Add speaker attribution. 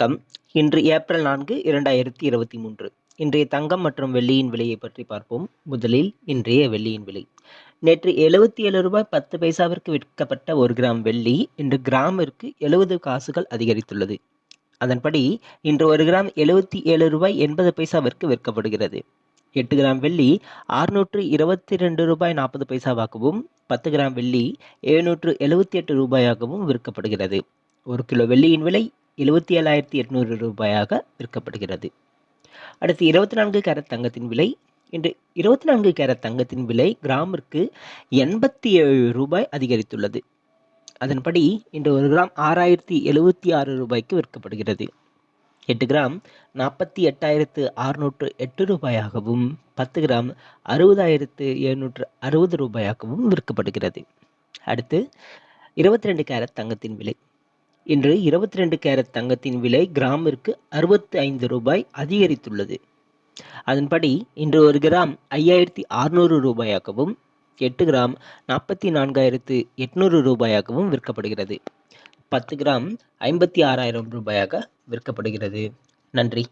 Speaker 1: வணக்கம். இன்று ஏப்ரல் நான்கு இரண்டாயிரத்தி இருபத்தி மூன்று. இன்றைய தங்கம் மற்றும் வெள்ளியின் விலையை பற்றி பார்ப்போம். முதலில் இன்றைய வெள்ளியின் விலை. நேற்று எழுபத்தி ஏழு ரூபாய் பத்து பைசாவிற்கு விற்கப்பட்ட ஒரு கிராம் வெள்ளி இன்று கிராமிற்கு எழுபது காசுகள் அதிகரித்துள்ளது. அதன்படி இன்று ஒரு கிராம் எழுபத்தி ஏழு ரூபாய் எண்பது பைசாவிற்கு விற்கப்படுகிறது. எட்டு கிராம் வெள்ளி ஆறுநூற்று இருபத்தி ரெண்டு ரூபாய் நாற்பது பைசாவாகவும் பத்து கிராம் வெள்ளி எழுநூற்று எழுபத்தி எட்டு ரூபாயாகவும் விற்கப்படுகிறது. ஒரு கிலோ வெள்ளியின் விலை எழுபத்தி ஏழாயிரத்தி எட்நூறு ரூபாயாக விற்கப்படுகிறது. அடுத்து இருபத்தி நான்கு கேரட் தங்கத்தின் விலை. இன்று இருபத்தி நான்கு கேரட் தங்கத்தின் விலை கிராமிற்கு எண்பத்தி ஏழு ரூபாய் அதிகரித்துள்ளது. அதன்படி இன்று ஒரு கிராம் ஆறாயிரத்தி எழுபத்தி ஆறு ரூபாய்க்கு விற்கப்படுகிறது. எட்டு கிராம் நாற்பத்தி எட்டாயிரத்து அறுநூற்று எட்டு ரூபாயாகவும் பத்து கிராம் அறுபதாயிரத்து எழுநூற்று அறுபது ரூபாயாகவும் விற்கப்படுகிறது. அடுத்து இருபத்தி ரெண்டு கேரட் தங்கத்தின் விலை. இன்று இருபத்தி ரெண்டு கேரட் தங்கத்தின் விலை கிராமிற்கு அறுபத்தி ஐந்து ரூபாய் அதிகரித்துள்ளது. அதன்படி இன்று ஒரு கிராம் ஐயாயிரத்தி அறுநூறு ரூபாயாகவும் எட்டு கிராம் நாற்பத்தி நான்காயிரத்து எட்நூறு ரூபாயாகவும் விற்கப்படுகிறது. பத்து கிராம் ஐம்பத்தி ஆறாயிரம் ரூபாயாக விற்கப்படுகிறது. நன்றி.